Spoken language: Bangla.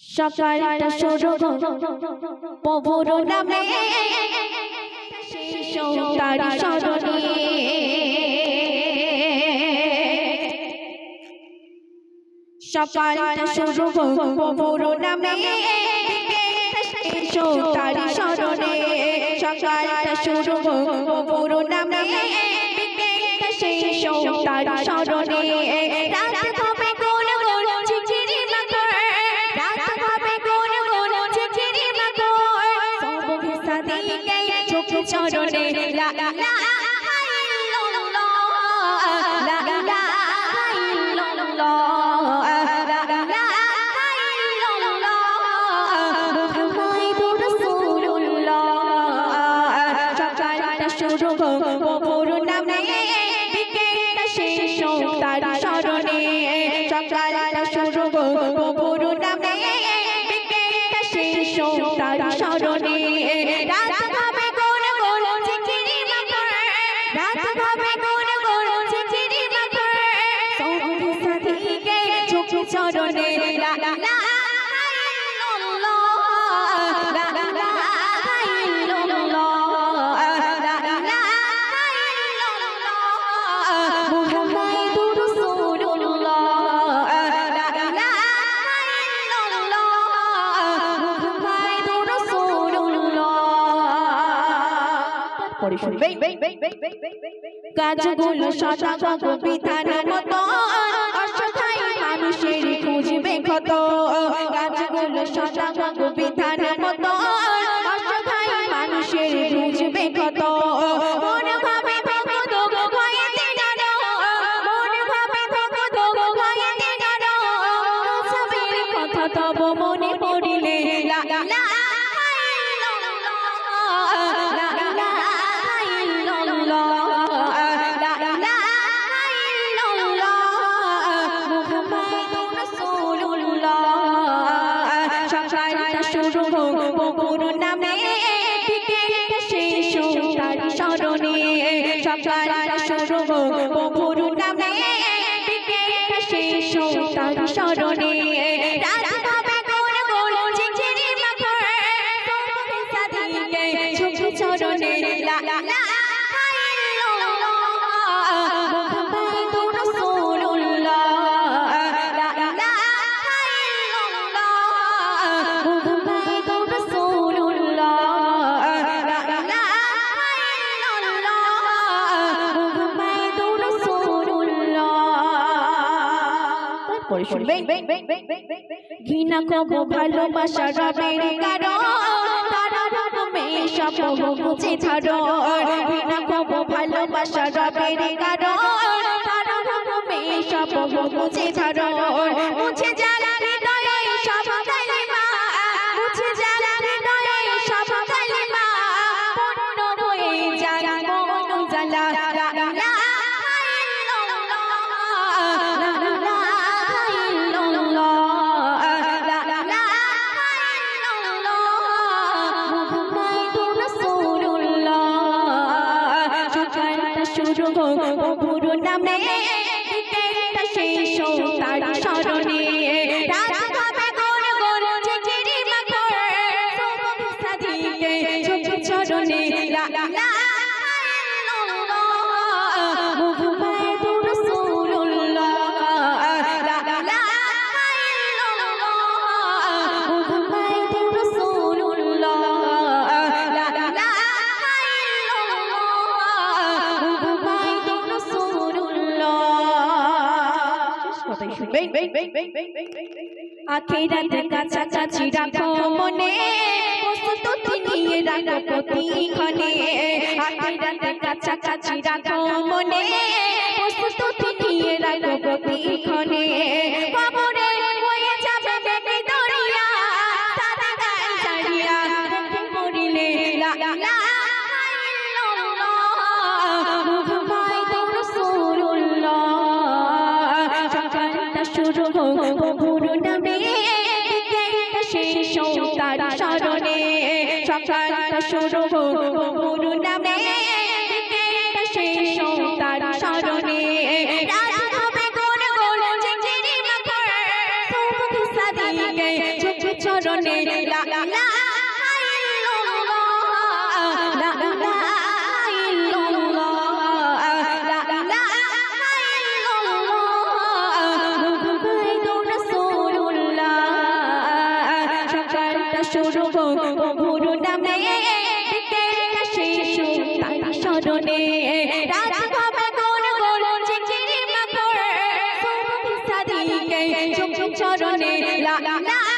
সকালটা সরব পবর নামে। তার সরণে সকালটা সরব পবর নামে। তার সরণে সকালটা সরব নামে। গেল চোখ চরণে লা লা শুরু মন করছে চিরি তারপরে শুনবে গাছগুলো শশাঙ্ক কবিতার মতো। অসহায় মানুষের খুঁজবে কত গাছগুলো শশাঙ্ক কবিতার মতো। অসহায় মানুষের খুঁজবে কত তব মনে সকাল শুরু প্রভুর করে শুনবে ঘৃণা কব ভালোবাসা রবের কারণ তারা ঘৃণা কব ভালোবাসা রবের কারণ তারা রকমে সব মুছে ছাড়ো মুছে পাক আখিরাত কাছাকাছি রাখো মনে। প্রস্তুতি নিয়ে রাখো প্রতিক্ষণে আখিরাত কাছাকাছি রাখো মনে শুরু হোক নামে শেষ তার স্মরণে সকালটা শুরু হোক গুরু নামে শুরু প্রভুর নামে হোক তার স্মরণে রাত গোল চিচিরি মাকড় সাদিকে চরণে লা